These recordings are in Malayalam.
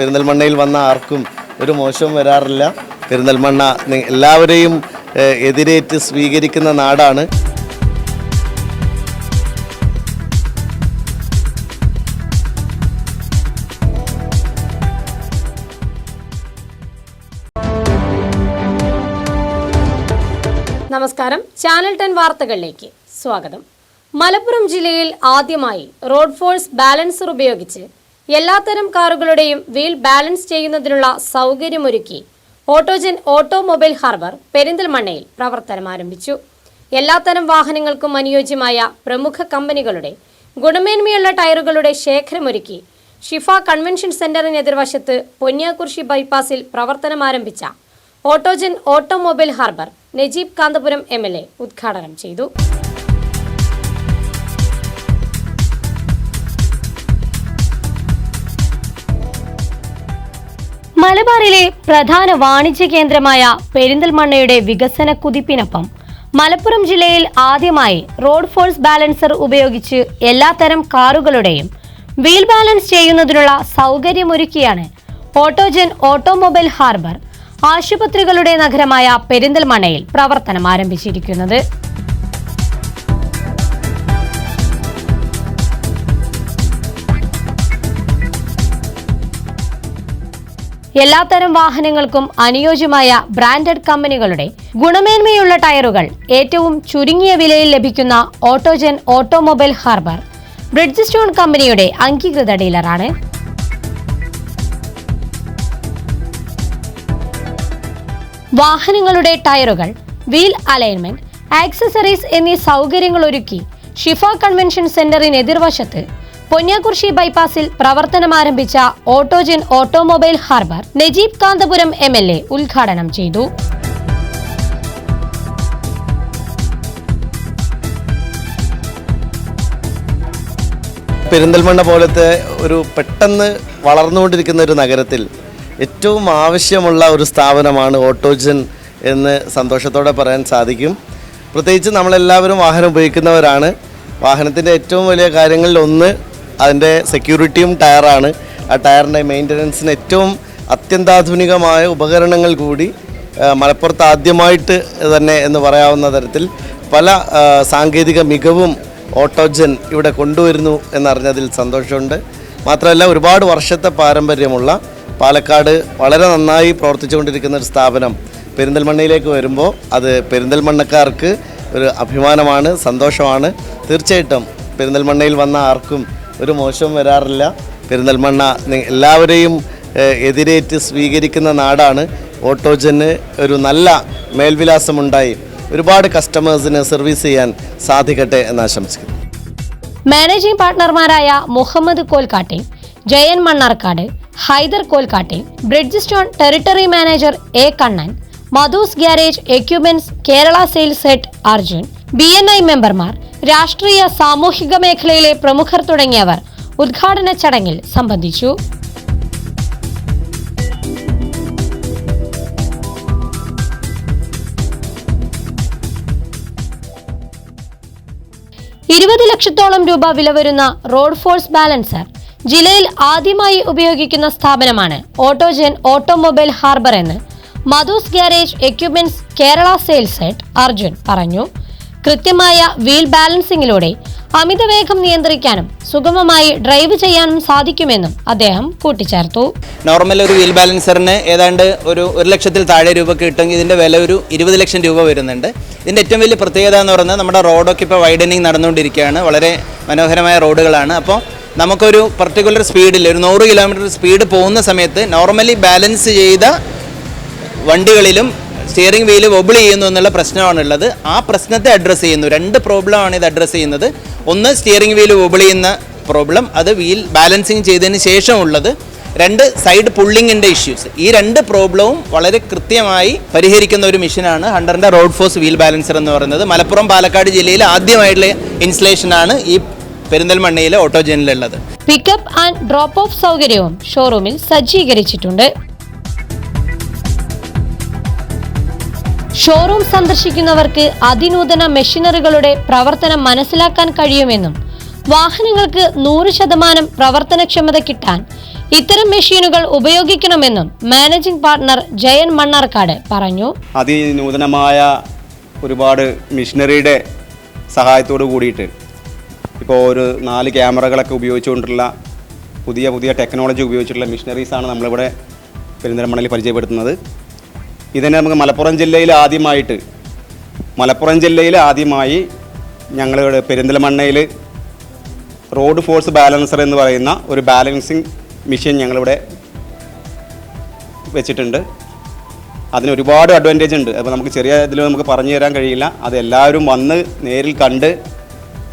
പെരിന്തൽമണ്ണയിൽ വന്ന ആർക്കും ഒരു മോശവും വരാറില്ല. പെരിന്തൽമണ്ണ എല്ലാവരെയും എതിരേറ്റ് സ്വീകരിക്കുന്ന നാടാണ്. നമസ്കാരം. ചാനൽ ടെൻ വാർത്തകളിലേക്ക് സ്വാഗതം. മലപ്പുറം ജില്ലയിൽ ആദ്യമായി റോഡ് ഫോഴ്സ് ബാലൻസർ ഉപയോഗിച്ച് എല്ലാത്തരം കാറുകളുടെയും വീൽ ബാലൻസ് ചെയ്യുന്നതിനുള്ള സൗകര്യമൊരുക്കി. ഓട്ടോജൻ ഓട്ടോമൊബൈൽ ഹാർബർ പെരിന്തൽമണ്ണയിൽ പ്രവർത്തനം ആരംഭിച്ചു. എല്ലാത്തരം വാഹനങ്ങൾക്കും അനുയോജ്യമായ പ്രമുഖ കമ്പനികളുടെ ഗുണമേന്മയുള്ള ടയറുകളുടെ ശേഖരമൊരുക്കി ഷിഫ കൺവെൻഷൻ സെന്ററിന് എതിർവശത്ത് പൊന്നിയാകുർശി ബൈപ്പാസിൽ പ്രവർത്തനം ആരംഭിച്ച Autogen automobile harbour Najeeb Kanthapuram M ഉദ്ഘാടനം ചെയ്തു. മലബാറിലെ പ്രധാന വാണിജ്യ കേന്ദ്രമായ പെരിന്തൽമണ്ണയുടെ വികസന കുതിപ്പിനൊപ്പം മലപ്പുറം ജില്ലയിൽ ആദ്യമായി റോഡ് ഫോഴ്സ് ബാലൻസർ ഉപയോഗിച്ച് എല്ലാത്തരം കാറുകളുടെയും വീൽ ബാലൻസ് ചെയ്യുന്നതിനുള്ള സൗകര്യമൊരുക്കിയാണ് ഓട്ടോജൻ ഓട്ടോമൊബൈൽ ഹാർബർ ആശുപത്രികളുടെ നഗരമായ പെരിന്തൽമണ്ണയിൽ പ്രവർത്തനം ആരംഭിച്ചിരിക്കുന്നത്. എല്ലാത്തരം വാഹനങ്ങൾക്കും അനുയോജ്യമായ ബ്രാൻഡഡ് കമ്പനികളുടെ ഗുണമേന്മയുള്ള ടയറുകൾ ഏറ്റവും ചുരുങ്ങിയ വിലയിൽ ലഭിക്കുന്ന ഓട്ടോജൻ ഓട്ടോമൊബൈൽ ഹാർബർ. ബ്രിഡ്ജ്സ്റ്റോൺ കമ്പനിയുടെ അംഗീകൃത ഡീലറാണ്. വാഹനങ്ങളുടെ ടയറുകൾ വീൽ അലൈൻമെന്റ് ആക്സസറീസ് എന്നീ സൗകര്യങ്ങൾ ഒരുക്കി ഷിഫ കൺവെൻഷൻ സെന്ററിന് എതിർവശത്ത് പൊന്യാകുർശി ബൈപ്പാസിൽ പ്രവർത്തനം ആരംഭിച്ച Autogen automobile harbour Najeeb Kanthapuram M L A ഉദ്ഘാടനം ചെയ്തു. പെരിന്തൽമണ്ണ പോലത്തെ ഒരു പെട്ടെന്ന് വളർന്നുകൊണ്ടിരിക്കുന്ന ഒരു നഗരത്തിൽ ഏറ്റവും ആവശ്യമുള്ള ഒരു സ്ഥാപനമാണ് ഓട്ടോജൻ എന്ന് സന്തോഷത്തോടെ പറയാൻ സാധിക്കും. പ്രത്യേകിച്ച് നമ്മളെല്ലാവരും വാഹനം ഉപയോഗിക്കുന്നവരാണ്. വാഹനത്തിന്റെ ഏറ്റവും വലിയ കാര്യങ്ങളിൽ ഒന്ന് അതിന്റെ സെക്യൂരിറ്റിയും ടയറാണ്. ആ ടയറിന്റെ മെയിന്റനൻസിന് ഏറ്റവും അത്യന്താധുനികമായ ഉപകരണങ്ങൾ കൂടി മലപ്പുറത്ത് ആദ്യമായിട്ട് തന്നെ എന്ന് പറയാവുന്ന തരത്തിൽ പല സാങ്കേതിക മികവും ഓട്ടോജൻ ഇവിടെ കൊണ്ടുവരുന്നു എന്നറിഞ്ഞതിൽ സന്തോഷമുണ്ട്. മാത്രമല്ല ഒരുപാട് വർഷത്തെ പാരമ്പര്യമുള്ള പാലക്കാട് വളരെ നന്നായി പ്രവർത്തിച്ചുകൊണ്ടിരിക്കുന്ന ഒരു സ്ഥാപനം പെരിന്തൽമണ്ണയിലേക്ക് വരുമ്പോൾ അത് പെരിന്തൽമണ്ണക്കാർക്ക് ഒരു അഭിമാനമാണ് സന്തോഷമാണ്. തീർച്ചയായിട്ടും പെരിന്തൽമണ്ണയിൽ വന്ന ആർക്കും ഒരു മോശവും വരാറില്ല. പെരിന്തൽമണ്ണ എല്ലാവരെയും എതിരേറ്റ് സ്വീകരിക്കുന്ന നാടാണ്. ഓട്ടോജന് ഒരു നല്ല മേൽവിലാസമുണ്ടായി. ഒരുപാട് കസ്റ്റമേഴ്സിന് സർവീസ് ചെയ്യാൻ സാധിക്കട്ടെ എന്ന് ആശംസിക്കുന്നു. Managing പാർട്ട്ണർമാരായ Muhammad Kolkatte Jayan Mannarkkad Haider Kolkatte Bridgestone territory manager A Kannan Madhus garage equipments Kerala sales head Arjun B മെമ്പർമാർ രാഷ്ട്രീയ സാമൂഹിക മേഖലയിലെ പ്രമുഖർ തുടങ്ങിയവർ ഉദ്ഘാടന ചടങ്ങിൽ സംബന്ധിച്ചു. ഇരുപത് ലക്ഷത്തോളം രൂപ വില വരുന്ന റോഡ് ഫോഴ്സ് ബാലൻസർ ജില്ലയിൽ ആദ്യമായി ഉപയോഗിക്കുന്ന സ്ഥാപനമാണ് ഓട്ടോജൻ ഓട്ടോമൊബൈൽ ഹാർബർ എന്ന് Madhus garage equipments Kerala sales head Arjun പറഞ്ഞു. കൃത്യമായ വീൽ ബാലൻസിംഗിലൂടെ അമിതവേഗം നിയന്ത്രിക്കാനും സുഗമമായി ഡ്രൈവ് ചെയ്യാനും സാധിക്കുമെന്നും അദ്ദേഹം കൂട്ടിച്ചേർത്തു. നോർമൽ ഒരു വീൽ ബാലൻസറിന് ഏതാണ്ട് ഒരു ഒരു ലക്ഷത്തിൽ താഴെ രൂപ കിട്ടുമെങ്കിൽ ഇതിന്റെ വില ഒരു ഇരുപത് ലക്ഷം രൂപ വരുന്നുണ്ട്. ഇതിന്റെ ഏറ്റവും വലിയ പ്രത്യേകത എന്ന് പറയുന്നത് നമ്മുടെ റോഡൊക്കെ ഇപ്പോൾ വൈഡനിങ് നടന്നുകൊണ്ടിരിക്കുകയാണ്. വളരെ മനോഹരമായ റോഡുകളാണ് അപ്പോൾ നമുക്കൊരു പർട്ടിക്കുലർ സ്പീഡിൽ ഒരു നൂറ് കിലോമീറ്റർ സ്പീഡ് പോകുന്ന സമയത്ത് നോർമലി ബാലൻസ് ചെയ്ത വണ്ടികളിലും സ്റ്റിയറിംഗ് വീൽ വൊബിൾ ചെയ്യുന്നു എന്നുള്ള പ്രശ്നമാണുള്ളത്. ആ പ്രശ്നത്തെ അഡ്രസ്സ് ചെയ്യുന്നു. രണ്ട് പ്രോബ്ലമാണ് ഇത് അഡ്രസ്സ് ചെയ്യുന്നത്. ഒന്ന് സ്റ്റിയറിംഗ് വീൽ വൊബിൾ ചെയ്യുന്ന പ്രോബ്ലം അത് വീൽ ബാലൻസിങ് ചെയ്തതിന് ശേഷമുള്ളത്. രണ്ട് സൈഡ് പുള്ളിങ്ങിന്റെ ഇഷ്യൂസ് ഈ രണ്ട് പ്രോബ്ലവും വളരെ കൃത്യമായി പരിഹരിക്കുന്ന ഒരു മിഷനാണ് ഹണ്ടറിന്റെ റോഡ് ഫോഴ്സ് വീൽ ബാലൻസർ എന്ന് പറയുന്നത്. മലപ്പുറം പാലക്കാട് ജില്ലയിൽ ആദ്യമായിട്ടുള്ള ഇൻസ്റ്റലേഷനാണ് ഈ പെരിന്തൽമണ്ണയിലെ ഓട്ടോജനിലുള്ളത് പിക്കപ്പ് ആൻഡ് ഡ്രോപ്പ് ഓഫ് സൗകര്യവും ഷോറൂമിൽ സജ്ജീകരിച്ചിട്ടുണ്ട്. ഷോറൂം സന്ദർശിക്കുന്നവർക്ക് അതിനൂതന മെഷീനറികളുടെ പ്രവർത്തനം മനസ്സിലാക്കാൻ കഴിയുമെന്നും വാഹനങ്ങൾക്ക് നൂറ് ശതമാനം പ്രവർത്തനക്ഷമത കിട്ടാൻ ഇത്തരം മെഷീനുകൾ ഉപയോഗിക്കണമെന്നും മാനേജിംഗ് പാർട്ണർ ജയൻ മണ്ണാർക്കാട് പറഞ്ഞു. അതിനൂതനമായ ഒരുപാട് മെഷീനറിയുടെ സഹായത്തോട് കൂടിയിട്ട് ഇപ്പോൾ ഒരു നാല് ക്യാമറകളൊക്കെ ഉപയോഗിച്ചുകൊണ്ടുള്ള പുതിയ പുതിയ ടെക്നോളജി ഉപയോഗിച്ചിട്ടുള്ള മെഷീനറീസാണ് നമ്മളിവിടെ പെരിന്തൽമണ്ണയിൽ പരിചയപ്പെടുത്തുന്നത്. ഇതിനെ നമുക്ക് മലപ്പുറം ജില്ലയിൽ ആദ്യമായിട്ട് മലപ്പുറം ജില്ലയിൽ ആദ്യമായി ഞങ്ങൾ പെരിന്തൽമണ്ണയിൽ റോഡ് ഫോഴ്സ് ബാലൻസർ എന്ന് പറയുന്ന ഒരു ബാലൻസിങ് മെഷീൻ ഞങ്ങളിവിടെ വെച്ചിട്ടുണ്ട്. അതിന് ഒരുപാട് അഡ്വാന്റേജ് ഉണ്ട്. അപ്പോൾ നമുക്ക് ചെറിയ ഇതിൽ നമുക്ക് പറഞ്ഞു തരാൻ കഴിയില്ല. അത് എല്ലാവരും വന്ന് നേരിൽ കണ്ട്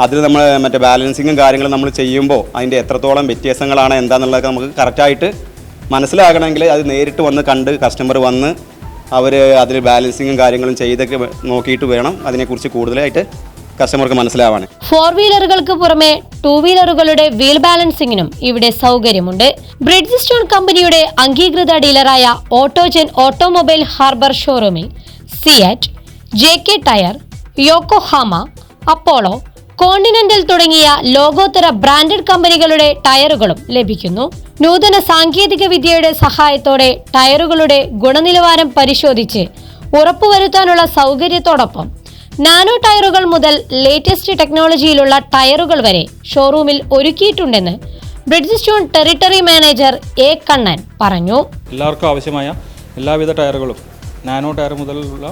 അതിൽ നമ്മൾ മറ്റേ ബാലൻസിങ്ങും കാര്യങ്ങളും നമ്മൾ ചെയ്യുമ്പോൾ അതിന്റെ എത്രത്തോളം വ്യത്യാസങ്ങളാണ് എന്താണെന്നുള്ളതൊക്കെ നമുക്ക് കറക്റ്റായിട്ട് മനസ്സിലാകണമെങ്കിൽ അത് നേരിട്ട് വന്ന് കണ്ട് കസ്റ്റമർ വന്ന് അവർ അതിൽ ബാലൻസിങ്ങും കാര്യങ്ങളും ചെയ്തൊക്കെ നോക്കിയിട്ട് വേണം അതിനെക്കുറിച്ച് കൂടുതലായിട്ട് കസ്റ്റമർക്ക് മനസ്സിലാവാൻ. ഫോർ വീലറുകൾക്ക് പുറമെ ടൂ വീലറുകളുടെ വീൽ ബാലൻസിംഗിനും ഇവിടെ സൗകര്യമുണ്ട്. ബ്രിഡ്ജ് സ്റ്റോൺ കമ്പനിയുടെ അംഗീകൃത ഡീലറായ ഓട്ടോജൻ ഓട്ടോമൊബൈൽ ഹാർബർ ഷോറൂമിൽ CEAT J K tyre Yokohama Apollo Continental തുടങ്ങിയ ലോകോത്തര ബ്രാൻഡഡ് കമ്പനികളുടെ ടയറുകളും ലഭിക്കുന്നു. നൂതന സാങ്കേതിക വിദ്യയുടെ സഹായത്തോടെ ടയറുകളുടെ ഗുണനിലവാരം പരിശോധിച്ച് ഉറപ്പുവരുത്താനുള്ള സൗകര്യത്തോടൊപ്പം നാനോ ടയറുകൾ മുതൽ ലേറ്റസ്റ്റ് ടെക്നോളജിയിലുള്ള ടയറുകൾ വരെ ഷോറൂമിൽ ഒരുക്കിയിട്ടുണ്ടെന്ന് Bridgestone territory manager A Kannan പറഞ്ഞു. എല്ലാവർക്കും ആവശ്യമായ എല്ലാവിധ ടയറുകളും നാനോ ടയർ മുതലുള്ള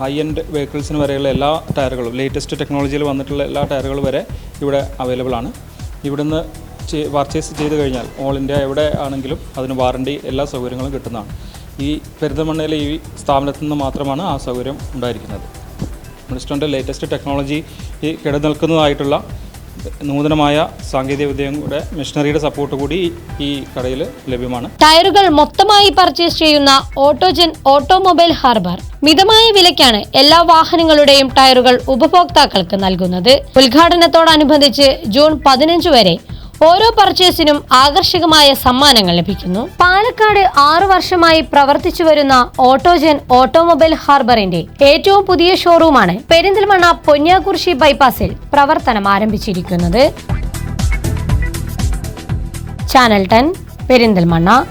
ഹൈ എൻഡ് വെഹിക്കിൾസിന് വരെയുള്ള എല്ലാ ടയറുകളും ലേറ്റസ്റ്റ് ടെക്നോളജിയിൽ വന്നിട്ടുള്ള എല്ലാ ടയറുകളും വരെ ഇവിടെ അവൈലബിൾ ആണ്. ഇവിടുന്ന് പർച്ചേസ് ചെയ്ത് കഴിഞ്ഞാൽ ഓൾ ഇന്ത്യ എവിടെ ആണെങ്കിലും അതിന് വാറണ്ടി എല്ലാ സൗകര്യങ്ങളും കിട്ടുന്നതാണ്. ഈ പെരുന്തമണ്ണയിലെ ഈ സ്ഥാപനത്തിൽ നിന്ന് മാത്രമാണ് ആ സൗകര്യം ഉണ്ടായിരിക്കുന്നത്. മിനിസ്റ്ററിന്റെ ലേറ്റസ്റ്റ് ടെക്നോളജി ഈ കിടനിൽക്കുന്നതായിട്ടുള്ള നൂതനമായ സാങ്കേതിക വിദ്യയും കൂടെ മെഷീനറിയുടെ സപ്പോർട്ട് കൂടി ഈ കടയിൽ ലഭ്യമാണ്. ടയറുകൾ മൊത്തമായി പർച്ചേസ് ചെയ്യുന്ന ഓട്ടോജൻ ഓട്ടോമൊബൈൽ ഹാർബർ. മിതമായ വിലയ്ക്കാണ് എല്ലാ വാഹനങ്ങളുടെയും ടയറുകൾ ഉപഭോക്താക്കൾക്ക് നൽകുന്നത്. ഉദ്ഘാടനത്തോടനുബന്ധിച്ച് ജൂൺ പതിനഞ്ച് വരെ ഓരോ പർച്ചേസിനും ആകർഷകമായ സമ്മാനങ്ങൾ ലഭിക്കുന്നു. പാലക്കാട് ആറു വർഷമായി പ്രവർത്തിച്ചു വരുന്ന ഓട്ടോജൻ ഓട്ടോമൊബൈൽ ഹാർബറിന്റെ ഏറ്റവും പുതിയ ഷോറൂമാണ് പെരിന്തൽമണ്ണ പൊന്നിയാകുർശി ബൈപ്പാസിൽ പ്രവർത്തനം ആരംഭിച്ചിരിക്കുന്നത്. Channel ten Perinthalmanna.